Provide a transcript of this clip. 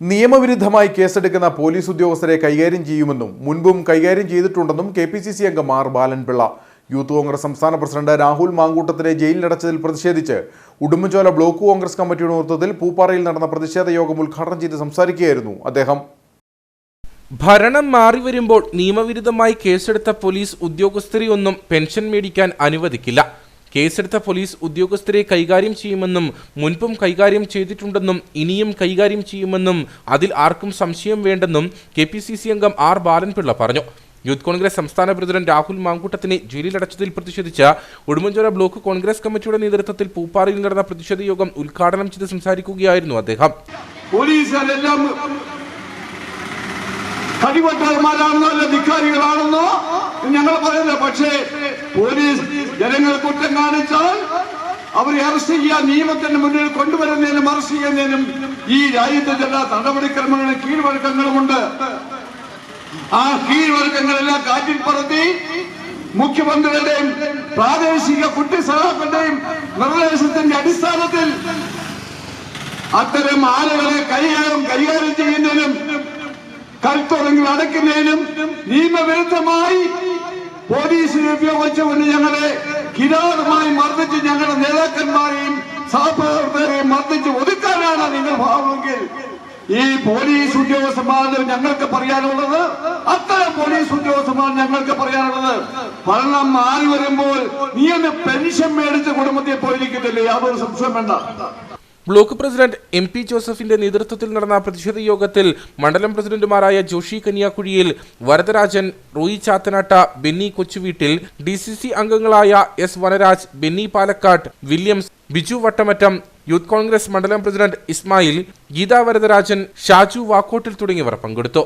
നിയമവിരുദ്ധമായി കേസെടുക്കുന്ന പോലീസ് ഉദ്യോഗസ്ഥരെ കൈകാര്യം ചെയ്യുമെന്നും മുൻപും കൈകാര്യം ചെയ്തിട്ടുണ്ടെന്നും കെ പി സി സി അംഗം ആർ ബാലൻപിള്ള. യൂത്ത് കോൺഗ്രസ് സംസ്ഥാന പ്രസിഡന്റ് രാഹുൽ മാങ്കൂട്ടത്തിനെ ജയിലിലടച്ചതിൽ പ്രതിഷേധിച്ച് ഉടുമ്പൻചോല ബ്ലോക്ക് കോൺഗ്രസ് കമ്മിറ്റിയുടെ നേതൃത്വത്തിൽ പൂപ്പാറയിൽ നടന്ന പ്രതിഷേധ യോഗം ഉദ്ഘാടനം ചെയ്ത് സംസാരിക്കുകയായിരുന്നു അദ്ദേഹം. ഭരണം മാറി വരുമ്പോൾ നിയമവിരുദ്ധമായി കേസെടുത്ത പോലീസ് ഉദ്യോഗസ്ഥരെയൊന്നും പെൻഷൻ മേടിക്കാൻ അനുവദിക്കില്ല. കേസെടുത്ത പോലീസ് ഉദ്യോഗസ്ഥരെ കൈകാര്യം ചെയ്യുമെന്നും മുൻപും കൈകാര്യം ചെയ്തിട്ടുണ്ടെന്നും ഇനിയും കൈകാര്യം ചെയ്യുമെന്നും അതിൽ ആർക്കും സംശയം വേണ്ടെന്നും കെ അംഗം ആർ ബാലൻപിള്ള പറഞ്ഞു. യൂത്ത് കോൺഗ്രസ് സംസ്ഥാന പ്രസിഡന്റ് രാഹുൽ മാങ്കൂട്ടത്തിനെ ജയിലിലടച്ചതിൽ പ്രതിഷേധിച്ച ഉടുമ്പൻചോല ബ്ലോക്ക് കോൺഗ്രസ് കമ്മിറ്റിയുടെ നേതൃത്വത്തിൽ പൂപ്പാറയിൽ നടന്ന പ്രതിഷേധ യോഗം ഉദ്ഘാടനം ചെയ്ത് സംസാരിക്കുകയായിരുന്നു അദ്ദേഹം. പോലീസുകാരെല്ലാം കടിവട്ടന്മാരാണെന്നോ ഞങ്ങൾ പക്ഷേ പോലീസ് ജനങ്ങൾ കുറ്റം കാണിച്ചാൽ അവരെ അറസ്റ്റ് ചെയ്യാൻ നിയമത്തിന് മുന്നിൽ കൊണ്ടുവരുന്നതിനും അറസ്റ്റ് ചെയ്യുന്നതിനും ഈ രാജ്യത്തെ ചില നടപടിക്രമങ്ങളും കീഴ്വഴക്കങ്ങളുമുണ്ട്. ആ കീഴ്വഴക്കങ്ങളെല്ലാം കാറ്റിൽ പറത്തി മുഖ്യമന്ത്രിയുടെയും പ്രാദേശിക കുട്ടി സഹാക്കളുടെയും നിർദ്ദേശത്തിന്റെ അടിസ്ഥാനത്തിൽ അത്തരം ആളുകളെ കൈകാര്യം കൈകാര്യം ചെയ്യുന്നതിനും കൽത്തുറങ്ങൾ അടയ്ക്കുന്നതിനും നിയമവിരുദ്ധമായി ഉപയോഗിച്ചുകൊണ്ട് ഞങ്ങളെ കിരാതമായി മർദ്ദിച്ച് ഞങ്ങളുടെ നേതാക്കന്മാരെയും സഹപ്രവർത്തകരെയും മർദ്ദിച്ച് ഒതുക്കാനാണ് നിങ്ങൾ ഭാവമെങ്കിൽ ഈ പോലീസ് ഉദ്യോഗസ്ഥന്മാരുടെ ഞങ്ങൾക്ക് പറയാനുള്ളത് അത്തരം പോലീസ് ഉദ്യോഗസ്ഥന്മാർ ഞങ്ങൾക്ക് പറയാനുള്ളത് ഭരണം മാറി വരുമ്പോൾ നീ ഒന്ന് പെൻഷൻ മേടിച്ച കുടുംബത്തെ പോയിരിക്കത്തില്ലേ? യാതൊരു സംശയം വേണ്ട. ബ്ലോക്ക് പ്രസിഡന്റ് എം പി ജോസഫിന്റെ നേതൃത്വത്തിൽ നടന്ന പ്രതിഷേധ യോഗത്തിൽ മണ്ഡലം പ്രസിഡന്റുമാരായ Joshi കന്യാക്കുഴിയിൽ Varadarajan Roy Chathanatta Benny Kochuveettil D C C അംഗങ്ങളായ S Vanaraj Benny Palakkad Williams Biju Vattamattam youth Congress മണ്ഡലം പ്രസിഡന്റ് ഇസ്മായിൽ ഗീതാ വരദരാജൻ ഷാജു വാക്കോട്ടിൽ തുടങ്ങിയവർ പങ്കെടുത്തു.